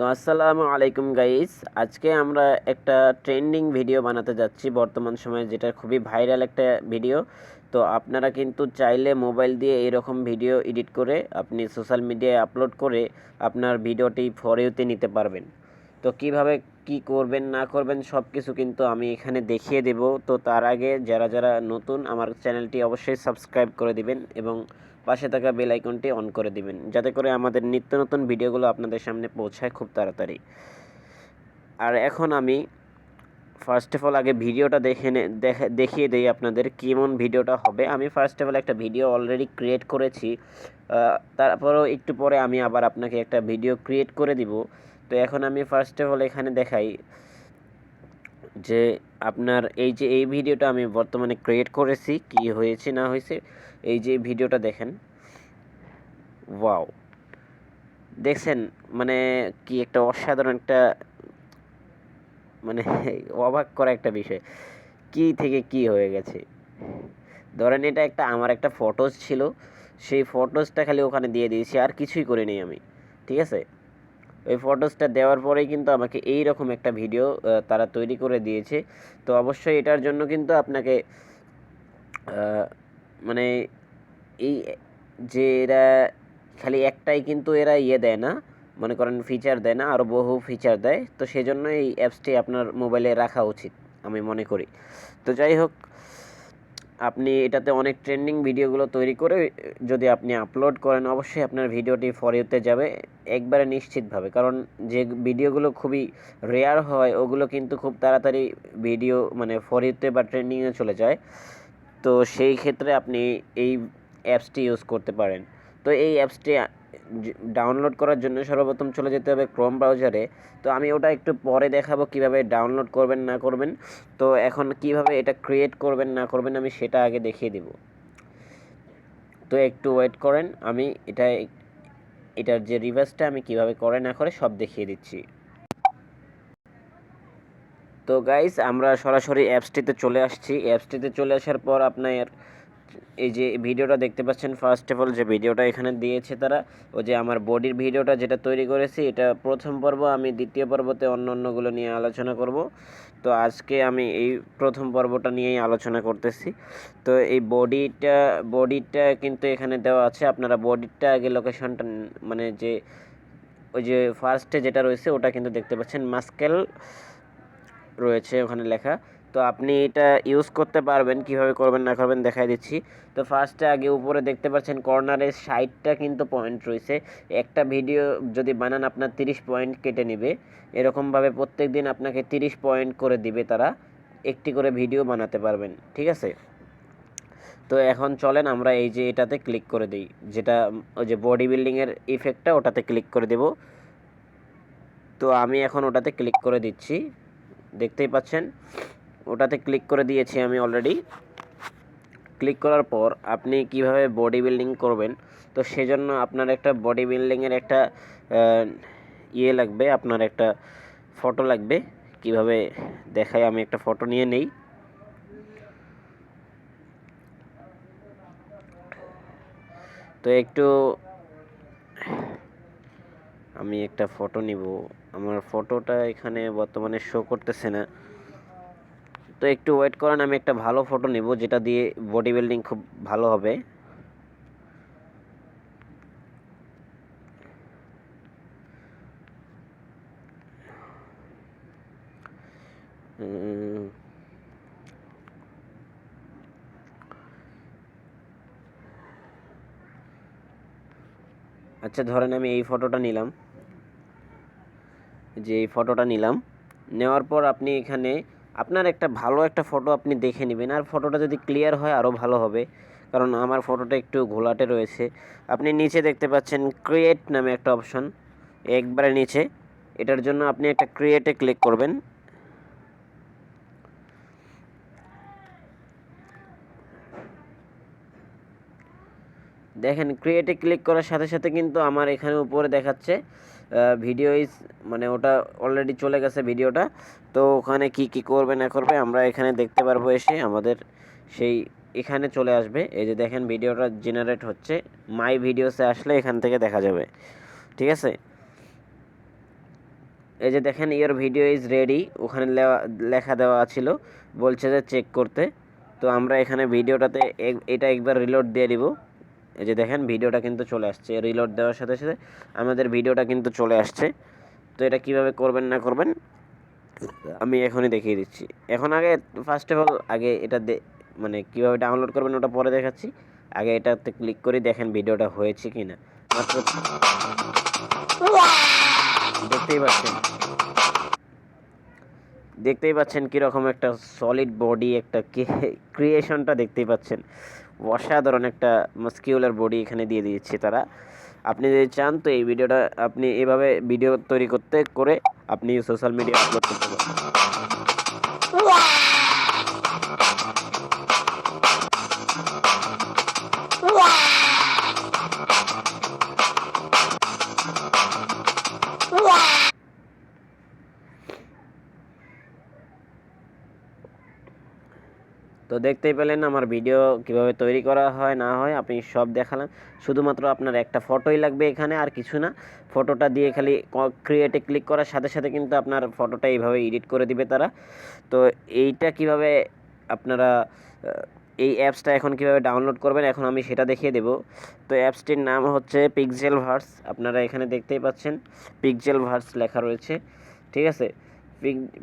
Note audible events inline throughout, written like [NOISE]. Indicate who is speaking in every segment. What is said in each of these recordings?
Speaker 1: তো আসসালামু আলাইকুম গাইস। আজকে আমরা একটা ট্রেন্ডিং ভিডিও বানাতে যাচ্ছি বর্তমান সময়ে, যেটা খুবই ভাইরাল একটা ভিডিও। তো আপনারা কিন্তু চাইলে মোবাইল দিয়ে এরকম ভিডিও এডিট করে আপনি সোশ্যাল মিডিয়ায় আপলোড করে আপনার ভিডিওটি ফরেওতে নিতে পারবেন। তো কীভাবে কি করবেন, না করবেন সব কিছু কিন্তু আমি এখানে দেখিয়ে দেব। তো তার আগে যারা যারা নতুন আমার চ্যানেলটি অবশ্যই সাবস্ক্রাইব করে দিবেন এবং পাশে থাকা বেল আইকনটি অন করে দিবেন, যাতে করে আমাদের নিত্য নতুন ভিডিওগুলো আপনাদের সামনে পৌঁছায় খুব তাড়াতাড়ি। আর এখন আমি ফার্স্ট অফ অল আগে ভিডিওটা দেখে দেখিয়ে দিই আপনাদের কেমন ভিডিওটা হবে। আমি ফার্স্ট অফ অল একটা ভিডিও অলরেডি ক্রিয়েট করেছি। তারপরেও একটু পরে আমি আবার আপনাকে একটা ভিডিও ক্রিয়েট করে দিব। তো এখন আমি ফার্স্ট অফ অল এখানে দেখাই যে আপনার এই যে এই ভিডিওটা আমি বর্তমানে ক্রিয়েট করেছি, কি হয়েছে, না হয়েছে, এই যে ভিডিওটা দেখেন। ওয়াও দেখছেন? মানে কি একটা অসাধারণ একটা মানে [LAUGHS] অবাক করা একটা বিষয়। কি থেকে কি হয়ে গেছে? ধরেন এটা একটা, আমার একটা ফটোজ ছিল। সেই ফটোজটা খালি ওখানে দিয়ে দিয়েছি, আর কিছুই করিনি আমি। ঠিক আছে? ওই ফটোসটা দেওয়ার পরেই কিন্তু আমাকে এই রকম একটা ভিডিও তারা তৈরি করে দিয়েছে। তো অবশ্যই এটার জন্য কিন্তু আপনাকে মানে এই যে এরা খালি একটাই কিন্তু এরা ইয়ে দেয় না, মনে করেন ফিচার দেয় না আরও বহু ফিচার দেয়। তো সেজন্য এই অ্যাপসটি আপনার মোবাইলে রাখা উচিত, আমি মনে করি। তো যাই হোক আপনি এটাতে অনেক ট্রেন্ডিং ভিডিওগুলো তৈরি করে যদি আপনি আপলোড করেন, অবশ্যই আপনার ভিডিওটি ফরিওতে যাবে, একবারে নিশ্চিতভাবে। কারণ যে ভিডিওগুলো খুবই রেয়ার হয়, ওগুলো কিন্তু খুব তাড়াতাড়ি ভিডিও মানে ফরিওতে বা ট্রেন্ডিংয়ে চলে যায়। তো সেই ক্ষেত্রে আপনি এই অ্যাপসটি ইউজ করতে পারেন। তো এই অ্যাপসটি ডাউনলোড করার জন্য সর্বপ্রথম চলে যেতে হবে ক্রোম ব্রাউজারে তো আমি ওটা একটু পরে দেখাবো কীভাবে ডাউনলোড করবেন, না করবেন। তো এখন কীভাবে এটা ক্রিয়েট করবেন, না করবেন আমি সেটা আগে দেখিয়ে দিব। তো একটু ওয়েট করেন, আমি এটা এটার যে রিভার্সটা আমি কীভাবে করে, না করে সব দেখিয়ে দিচ্ছি। তো গাইস আমরা সরাসরি অ্যাপসটিতে চলে আসছি। অ্যাপসটিতে চলে আসার পর আপনার এই যে ভিডিওটা দেখতে পাচ্ছেন ফার্স্ট অফ অল যে ভিডিওটা এখানে দিয়েছে তারা ও যে আমার বডির ভিডিওটা যেটা তৈরি করেছি, এটা প্রথম পর্ব, আমি দ্বিতীয় পর্বতে অন্য অন্যগুলো নিয়ে আলোচনা করব। তো আজকে আমি এই প্রথম পর্বটা নিয়েই আলোচনা করতেছি। তো এই বডিটা বডিটা কিন্তু এখানে দেওয়া আছে, আপনারা বডিটা আগে লোকেশনটা মানে যে, ওই যে ফার্স্টে যেটা রয়েছে, ওটা কিন্তু দেখতে পাচ্ছেন মাস্কেল রয়েছে ওখানে লেখা। তো আপনি এটা ইউজ করতে পারবেন, কীভাবে করবেন না করবেন দেখাই দিচ্ছি। তো ফার্স্টে আগে উপরে দেখতে পাচ্ছেন কর্নারে ষাটটা কিন্তু পয়েন্ট রয়েছে। একটা ভিডিও যদি বানান, আপনার তিরিশ পয়েন্ট কেটে নেবে। এরকমভাবে প্রত্যেক দিন আপনাকে তিরিশ পয়েন্ট করে দিবে তারা। একটি করে ভিডিও বানাতে পারবেন, ঠিক আছে? তো এখন চলেন, আমরা এই যে এটাতে ক্লিক করে দিই। যেটা, ওই যে বডি বিল্ডিংয়ের ইফেক্টটা ওটাতে ক্লিক করে দেব। তো আমি এখন ওটাতে ক্লিক করে দিচ্ছি। দেখতেই পাচ্ছেন? ওটাতে ক্লিক করে দিয়েছি আমি অলরেডি ক্লিক করার পর আপনি কীভাবে বডি বিল্ডিং করবেন, তো সেজন্য আপনার একটা বডি বিল্ডিংয়ের একটা ইয়ে লাগবে, আপনার একটা ফটো লাগবে। কীভাবে দেখাই, আমি একটা ফটো নিয়ে নেই। তো একটু, আমি একটা ফটো নিব। আমার ফটোটা এখানে বর্তমানে শো করতেছে না। তো একটু ওয়েট করেন, আমি একটা ভালো ফটো নেব, যেটা দিয়ে বডি বিল্ডিং খুব ভালো হবে। আচ্ছা ধরেন আমি এই ফটোটা নিলাম। যে এই ফটোটা নিলাম, নেওয়ার পর আপনি এখানে আপনার একটা ভালো একটা ফটো আপনি দেখে নেবেন। আর ফটোটা যদি ক্লিয়ার হয় আরও ভালো হবে। কারণ আমার ফটোটা একটু ঘোলাটে রয়েছে। আপনি নিচে দেখতে পাচ্ছেন ক্রিয়েট নামে একটা অপশন একবারে নিচে। এটার জন্য আপনি একটা ক্রিয়েটে ক্লিক করবেন। দেখেন ক্রিয়েটে ক্লিক করার সাথে সাথে কিন্তু আমার এখানে উপরে দেখাচ্ছে ভিডিও ইজ মানে ওটা অলরেডি চলে গেছে ভিডিওটা তো ওখানে কি কি করবে না করবে আমরা এখানে দেখতে পারব এসে আমাদের সেই এখানে চলে আসবে। এই যে দেখেন ভিডিওটা জেনারেট হচ্ছে। মাই ভিডিওসে আসলে এখান থেকে দেখা যাবে। ঠিক আছে? এই যে দেখেন ইয়োর ভিডিও ইজ রেডি ওখানে লেখা দেওয়া ছিল। বলছে যে চেক করতে। তো আমরা এখানে ভিডিওটাতে এটা একবার রিলোড দিয়ে দিব। এই যে দেখেন, ভিডিওটা কিন্তু চলে আসছে। রিলোড দেওয়ার সাথে সাথে আমাদের ভিডিওটা কিন্তু চলে আসছে। তো এটা কীভাবে করবেন, না করবেন, আমি এখনই দেখিয়ে দিচ্ছি। এখন আগে ফার্স্ট অফ অল আগে এটা মানে কীভাবে ডাউনলোড করবেন ওটা পরে দেখাচ্ছি। আগে এটাতে ক্লিক করে দেখেন ভিডিওটা হয়েছে কি না দেখতেই পাচ্ছেন। দেখতেই পাচ্ছেন কীরকম একটা সলিড বডি একটা ক্রিয়েশনটা দেখতেই পাচ্ছেন। অসাধারণ একটা মাস্কিউলার বডি এখানে দিয়ে দিয়েছে তারা। আপনি যদি চান তো এই ভিডিওটা আপনি এভাবে ভিডিও তৈরি করতে করে আপনি সোশ্যাল মিডিয়া আপলোড করতে পারেন তো দেখতেই পেলেন আমার ভিডিও কীভাবে তৈরি করা হয়, না হয়, আপনি সব দেখালাম শুধুমাত্র আপনার একটা ফটোই লাগবে এখানে, আর কিছু না। ফটোটা দিয়ে খালি ক্রিয়েটে ক্লিক করার সাথে সাথে কিন্তু আপনার ফটোটা এইভাবে এডিট করে দিবে তারা। তো এইটা কীভাবে আপনারা এই অ্যাপসটা এখন কীভাবে ডাউনলোড করবেন, এখন আমি সেটা দেখিয়ে দেব। তো অ্যাপসটির নাম হচ্ছে পিক্সেল ভার্স আপনারা এখানে দেখতেই পাচ্ছেন। পিক্সেল ভার্স লেখা রয়েছে, ঠিক আছে?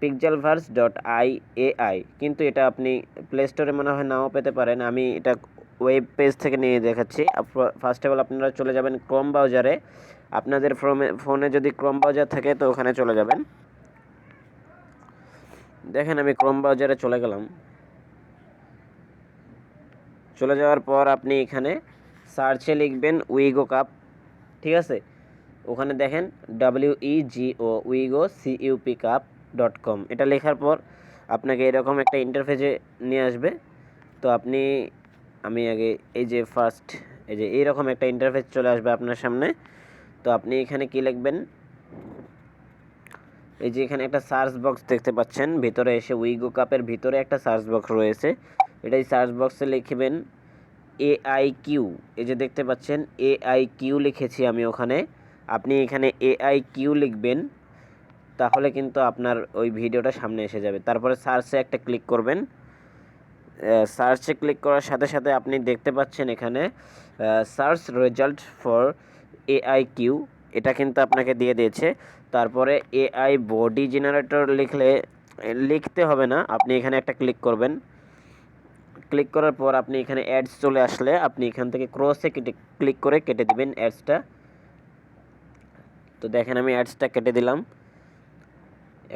Speaker 1: Pixel verse dot I A I কিন্তু এটা আপনি প্লে স্টোরে মনে হয় নাও পেতে পারেন। আমি এটা ওয়েব পেজ থেকে নিয়ে দেখাচ্ছি। ফার্স্ট অফ অল আপনারা চলে যাবেন ক্রোম ব্রাউজারে আপনাদের ফোনে ফোনে যদি ক্রোম ব্রাউজার থাকে তো ওখানে চলে যাবেন। দেখেন আমি ক্রোম ব্রাউজারে চলে গেলাম। চলে যাওয়ার পর আপনি এখানে সার্চে লিখবেন উইগো কাপ ঠিক আছে? ওখানে দেখেন W E G O wego CUP cup dot com এটা লেখার পর আপনাকে এরকম একটা ইন্টারফেসে নিয়ে আসবে। তো আপনি, আমি আগে এই যে ফার্স্ট এই যে এইরকম একটা ইন্টারফেস চলে আসবে আপনার সামনে। তো আপনি এখানে কি লিখবেন? এই যে এখানে একটা সার্চ বক্স দেখতে পাচ্ছেন। ভিতরে এসে উইগো কাপের ভিতরে একটা সার্চ বক্স রয়েছে। এটাই সার্চ বক্সে লিখবেন এ আই কিউ এই যে দেখতে পাচ্ছেন এ আই কিউ লিখেছি আমি ওখানে। আপনি এখানে এ আই কিউ লিখবেন। তাহলে কিন্তু আপনার ওই ভিডিওটা সামনে এসে যাবে। তারপরে সার্চে একটা ক্লিক করবেন। সার্চে ক্লিক করার সাথে সাথে আপনি দেখতে পাচ্ছেন এখানে search result for AI Q এটা কিন্তু আপনাকে দিয়ে দিয়েছে। তারপরে এআই বডি জেনারেটর লিখলে, লিখতে হবে না, আপনি এখানে একটা ক্লিক করবেন। ক্লিক করার পর আপনি এখানে অ্যাডস চলে আসলে আপনি এখান থেকে ক্রসে কেটে ক্লিক করে কেটে দিবেন অ্যাডসটা তো দেখেন আমি অ্যাডসটা কেটে দিলাম।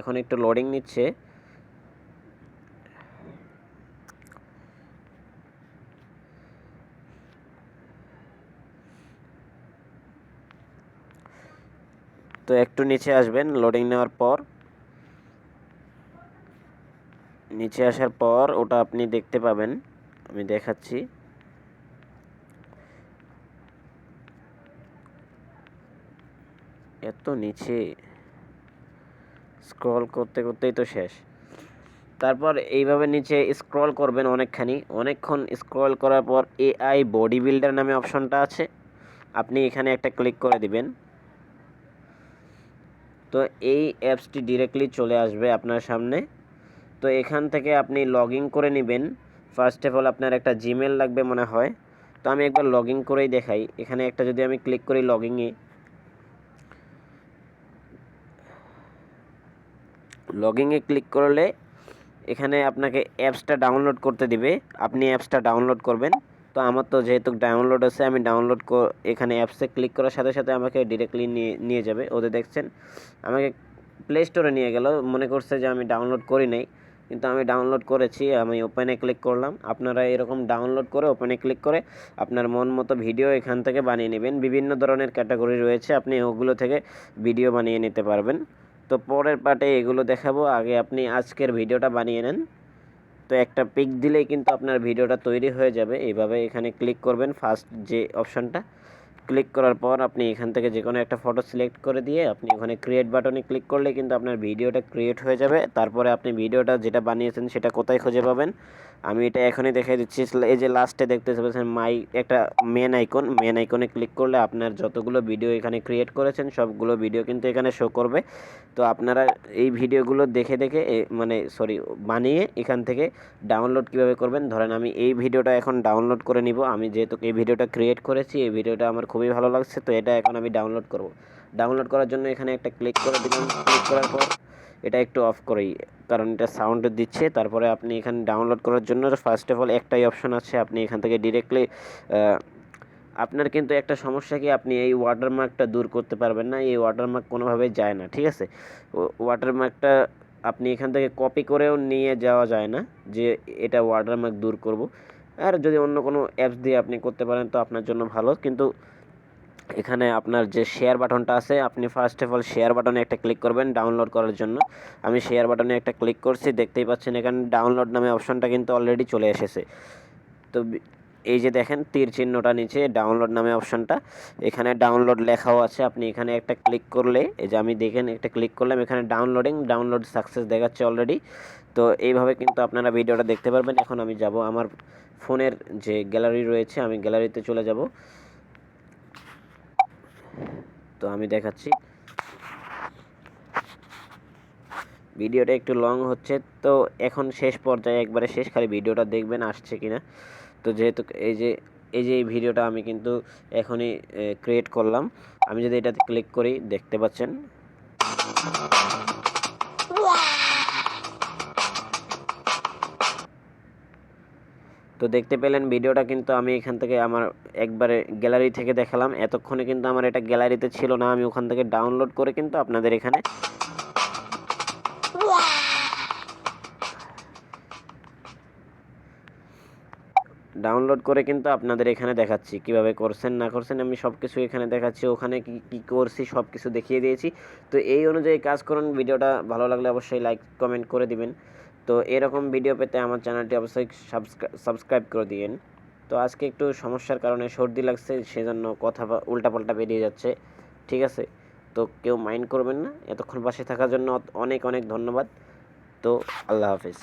Speaker 1: এখন একটু লোডিং নিচ্ছে। তো একটু নিচে আসবেন লোডিং নেওয়ার পর। নিচে আসার পর ওটা আপনি দেখতে পাবেন। আমি দেখাচ্ছি। এত নিচে। স্ক্রল করতে করতেই তো শেষ। তারপর এইভাবে নিচে স্ক্রল করবেন অনেকখানি। অনেকক্ষণ স্ক্রল করার পর এআই বডি বিল্ডার নামে অপশনটা আছে। আপনি এখানে একটা ক্লিক করে দিবেন। তো এই অ্যাপসটি ডিরেক্টলি চলে আসবে আপনার সামনে। তো এখান থেকে আপনি লগ করে নেবেন। ফার্স্ট অফ অল আপনার একটা জিমেল লাগবে মনে হয়। তো আমি একবার লগ করেই দেখাই। এখানে একটা যদি আমি ক্লিক করি লগ ইনে লগিংয়ে ক্লিক করলে এখানে আপনাকে অ্যাপসটা ডাউনলোড করতে দিবে। আপনি অ্যাপসটা ডাউনলোড করবেন। তো আমার তো যেহেতু ডাউনলোড আছে, আমি ডাউনলোড এখানে অ্যাপসে ক্লিক করার সাথে সাথে আমাকে ডিরেক্টলি নিয়ে নিয়ে যাবে। ওদের দেখছেন? আমাকে প্লে স্টোরে নিয়ে গেল। মনে করছে যে আমি ডাউনলোড করি নাই। কিন্তু আমি ডাউনলোড করেছি, আমি ওপেনে ক্লিক করলাম। আপনারা এরকম ডাউনলোড করে ওপেনে ক্লিক করে আপনার মন মতো ভিডিও এখান থেকে বানিয়ে নেবেন। বিভিন্ন ধরনের ক্যাটাগরি রয়েছে। আপনি ওগুলো থেকে ভিডিও বানিয়ে নিতে পারবেন। তো পরের পার্টে এগুলো দেখাবো। আগে আপনি আজকের ভিডিওটা বানিয়ে নেন। তো একটা পিক দিলেই কিন্তু আপনার ভিডিওটা তৈরি হয়ে যাবে। এইভাবে এখানে ক্লিক করবেন ফার্স্ট যে অপশানটা। ক্লিক করার পর আপনি এখান থেকে যে কোনো একটা ফটো সিলেক্ট করে দিয়ে আপনি ওখানে ক্রিয়েট বাটনে ক্লিক করলে কিন্তু আপনার ভিডিওটা ক্রিয়েট হয়ে যাবে। তারপরে আপনি ভিডিওটা যেটা বানিয়েছেন সেটা কোথায় খুঁজে পাবেন? আমি এটা এখনই দেখাই দিচ্ছি। এই যে লাস্টে দেখতে পাচ্ছেন মাই একটা মেন আইকন মেন আইকনে ক্লিক করলে আপনার যতগুলো ভিডিও এখানে ক্রিয়েট করেছেন, সবগুলো ভিডিও কিন্তু এখানে শো করবে। তো আপনারা এই ভিডিওগুলো দেখে দেখে মানে সরি বানিয়ে এখান থেকে ডাউনলোড কীভাবে করবেন? ধরেন আমি এই ভিডিওটা এখন ডাউনলোড করে নিব। আমি যেহেতু এই ভিডিওটা ক্রিয়েট করেছি, এই ভিডিওটা আমার খুবই ভালো লাগছে, তো এটা এখন আমি ডাউনলোড করব। ডাউনলোড করার জন্য এখানে একটা ক্লিক করে দিলাম। ক্লিক করার পর এটা একটু অফ করি কারণ এটা সাউন্ড দিচ্ছে, তারপরে আপনি এখানে ডাউনলোড করার জন্য ফার্স্ট অফ অল একটাই অপশন আছে, আপনি এখান থেকে ডিরেক্টলি আপনার কিন্তু একটা সমস্যা কি, আপনি এই ওয়াটারমার্কটা দূর করতে পারবেন না, এই ওয়াটারমার্ক কোনোভাবেই যায় না, ঠিক আছে? ওয়াটারমার্কটা আপনি এখান থেকে কপি করেও নিয়ে যাওয়া যায় না, যে এটা ওয়াটারমার্ক দূর করব। আর যদি অন্য কোনো অ্যাপস দিয়ে আপনি করতে পারেন, তো আপনার জন্য ভালো। কিন্তু এখানে আপনার যে শেয়ার বাটনটা আছে, আপনি ফার্স্ট অফ অল শেয়ার বাটনে একটা ক্লিক করবেন ডাউনলোড করার জন্য। আমি শেয়ার বাটনে একটা ক্লিক করছি, দেখতেই পাচ্ছেন এখানে ডাউনলোড নামে অপশনটা কিন্তু অলরেডি চলে এসেছে। তো এই যে দেখেন, তীর চিহ্নটা নিচে ডাউনলোড নামে অপশনটা এখানে ডাউনলোড লেখাও আছে, আপনি এখানে একটা ক্লিক করলে, এই যে আমি দেখেন একটা ক্লিক করলাম, এখানে ডাউনলোডিং ডাউনলোড সাকসেস দেখাচ্ছে অলরেডি তো এইভাবে কিন্তু আপনারা ভিডিওটা দেখতে পারবেন। এখন আমি যাব আমার ফোনের যে গ্যালারি রয়েছে, আমি গ্যালারিতে চলে যাব। তো আমি দেখাচ্ছি। ভিডিওটা একটু লং হচ্ছে, তো এখন শেষ পর্যায়ে একবারে শেষ, খালি ভিডিওটা দেখবেন আসছে কিনা। তো যেহেতু এই যে এই যে এই ভিডিওটা আমি কিন্তু এখনই ক্রিয়েট করলাম। আমি যদি এটাতে ক্লিক করি, দেখতে পাচ্ছেন? তো দেখতে পেলেন ভিডিওটা কিন্তু আমি এখান থেকে আমার একবারে গ্যালারি থেকে দেখালাম। এতক্ষণে কিন্তু আমার এটা গ্যালারিতে ছিল না, আমি ওখান থেকে ডাউনলোড করে কিন্তু আপনাদের এখানে ডাউনলোড করে কিন্তু আপনাদের এখানে দেখাচ্ছি, কীভাবে করছেন, না করছেন, আমি সব কিছু এখানে দেখাচ্ছি, ওখানে কি কি করছি সব কিছু দেখিয়ে দিয়েছি। তো এই অনুযায়ী কাজ করুন, ভিডিওটা ভালো লাগলে অবশ্যই লাইক কমেন্ট করে দিবেন। তো এরকম ভিডিও পেতে আমার চ্যানেলটি অবশ্যই সাবস্ক্রাইব করে দিন তো আজকে একটু সমস্যার কারণে সর্দি লাগছে, সেজন্য কথা উল্টাপাল্টা বেরিয়ে যাচ্ছে, ঠিক আছে? তো কেউ মাইন্ড করবেন না। এতক্ষণ পাশে থাকার জন্য অনেক অনেক ধন্যবাদ। তো আল্লাহ হাফিজ।